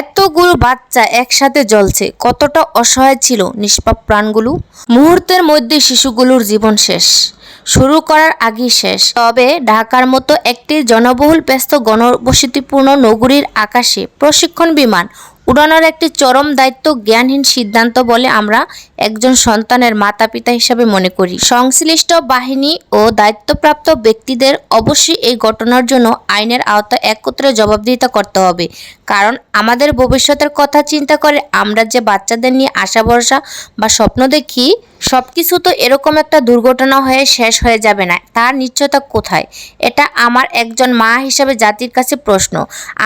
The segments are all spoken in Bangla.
এতগুলো বাচ্চা একসাথে জ্বলছে, কতটা অসহায় ছিল নিষ্পাপ প্রাণগুলো। মুহূর্তের মধ্যে শিশুগুলোর জীবন শেষ, শুরু করার আগেই শেষ। তবে ঢাকার মতো একটি জনবহুল, ব্যস্ত, গণবসতিপূর্ণ নগরীর আকাশে প্রশিক্ষণ বিমান উড়ানোর একটি চরম দায়িত্ব জ্ঞানহীন সিদ্ধান্ত বলে আমরা একজন সন্তানের মাতা পিতা হিসাবে মনে করি। সংশ্লিষ্ট বাহিনী ও দায়িত্বপ্রাপ্ত ব্যক্তিদের অবশ্যই এই ঘটনার জন্য আইনের আওতায় একত্রে জবাবদিহিতা করতে হবে। কারণ আমাদের ভবিষ্যতের কথা চিন্তা করে আমরা যে বাচ্চাদের নিয়ে আশা ভরসা বা স্বপ্ন দেখি সব কিছু তো এরকম একটা দুর্ঘটনা হয়ে শেষ হয়ে যাবে না। তার নিশ্চয়তা কোথায়? এটা আমার একজন মা হিসাবে জাতির কাছে প্রশ্ন।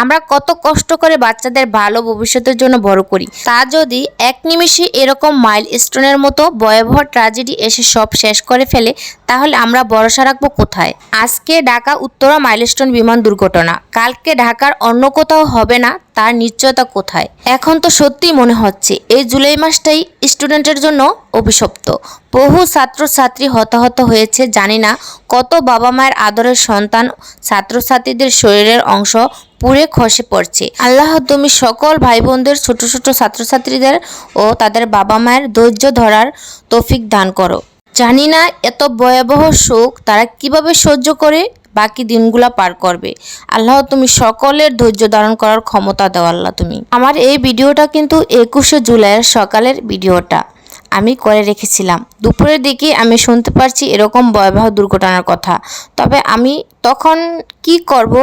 আমরা কত কষ্ট করে বাচ্চাদের ভালো ভবিষ্যতের জন্য বড় করি। তা যদি এক নিমিষে এরকম মাইল স্টোনের মতো ভয়াবহ ট্র্যাজেডি এসে সব শেষ করে ফেলে তাহলে আমরা ভরসা রাখব কোথায়? আজকে ঢাকা উত্তরা মাইলস্টোন বিমান দুর্ঘটনা। কালকে ঢাকার অন্য কোথাও হবে না, তার নিশ্চয়তা কোথায়? এখন তো সত্যিই মনে হচ্ছে, এই জুলাই মাসটাই স্টুডেন্টের জন্য অভিশপ্ত। বহু ছাত্রছাত্রী হতাহত হয়েছে, জানি না কত বাবা মায়ের আদরের সন্তান ছাত্রছাত্রীদের শরীরের অংশ পুড়ে খসে পড়ছে। আল্লাহ তুমি সকল ভাই বোনদের ছোট ছোট ছাত্রছাত্রীদের ও তাদের বাবা মায়ের ধৈর্য ধরার তৌফিক দান করো। জানি না এত ভয়াবহ শোক তারা কীভাবে সহ্য করে, বাকি দিনগুলা পার করবে। আল্লাহ তুমি সকলের ধৈর্য ধারণ করার ক্ষমতা দাও আল্লাহ তুমি। আমার এই ভিডিওটা কিন্তু একুশে জুলাইয়ের সকালের ভিডিওটা। আমি করে রেখেছিলাম। দুপুরের দিকে আমি শুনতে পারছি এরকম ভয়াবহ দুর্ঘটনার কথা। তবে আমি তখন কি করব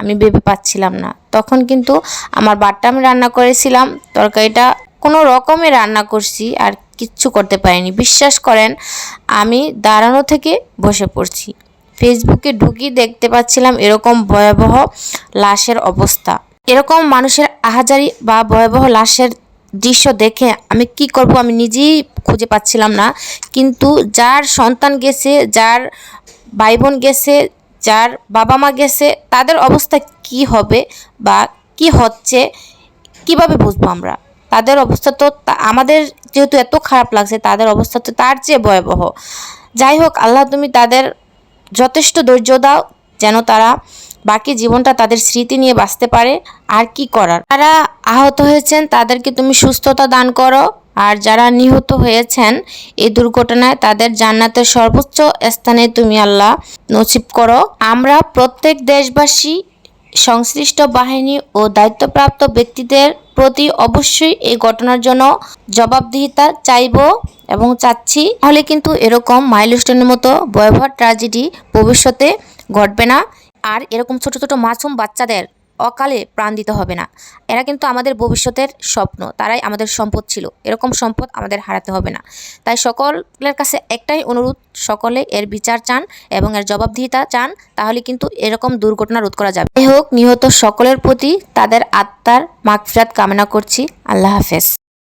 আমি ভেবে পাচ্ছিলাম না। তখন কিন্তু আমার বাটটা আমি রান্না করেছিলাম, তরকারিটা কোনো রকমে রান্না করছি আর কিচ্ছু করতে পারিনি। বিশ্বাস করেন, আমি দাঁড়ানো থেকে বসে পড়ছি। ফেসবুকে ঢুকি দেখতে পাচ্ছিলাম এরকম ভয়াবহ লাশের অবস্থা। এরকম মানুষের আহাজারি বা ভয়াবহ লাশের দৃশ্য দেখে আমি কি করব আমি নিজেই খুঁজে পাচ্ছিলাম না। কিন্তু যার সন্তান গেছে, যার ভাই বোন গেছে, যার বাবা মা গেছে, তাদের অবস্থা কি হবে বা কি হচ্ছে, কীভাবে বুঝব আমরা? তাদের অবস্থা তো আমাদের যেহেতু এত খারাপ লাগছে, তাদের অবস্থা তো তার চেয়ে ভয়াবহ। যাই হোক, আল্লাহ তুমি তাদের যথেষ্ট ধৈর্য দাও, যেন তারা বাকি জীবনটা তাদের স্মৃতি নিয়ে বাঁচতে পারে, আর কি করার? যারা আহত হয়েছেন, তাদেরকে তুমি সুস্থতা দান করো, আর যারা নিহত হয়েছেন, এই দুর্ঘটনায় তাদের জান্নাতের সর্বোচ্চ স্থানে তুমি আল্লাহ নসিব করো। আমরা প্রত্যেক দেশবাসী সংশ্লিষ্ট বাহিনী ও দায়িত্বপ্রাপ্ত ব্যক্তিদের প্রতি অবশ্যই এই ঘটনার জন্য জবাবদিহিতা চাইব এবং চাচ্ছি। তাহলে কিন্তু এরকম মাইলস্টোনের মতো ভয়াবহ ট্র্যাজেডি ভবিষ্যতে ঘটবে না। আর এরকম ছোট ছোট মাসুম বাচ্চাদের অকালে প্রাণ দিতে হবে না। এরা কিন্তু আমাদের ভবিষ্যতের স্বপ্ন, তারাই আমাদের সম্পদ ছিল। এরকম সম্পদ আমাদের হারাতে হবে না। তাই সকলের কাছে একটাই অনুরোধ, সকলে এর বিচার চান এবং এর জবাবদিহিতা চান, তাহলে কিন্তু এরকম দুর্ঘটনা রোধ করা যাবে। হোক, নিহত সকলের প্রতি তাদের আত্মার মাগফিরাত কামনা করছি। আল্লাহ হাফেজ।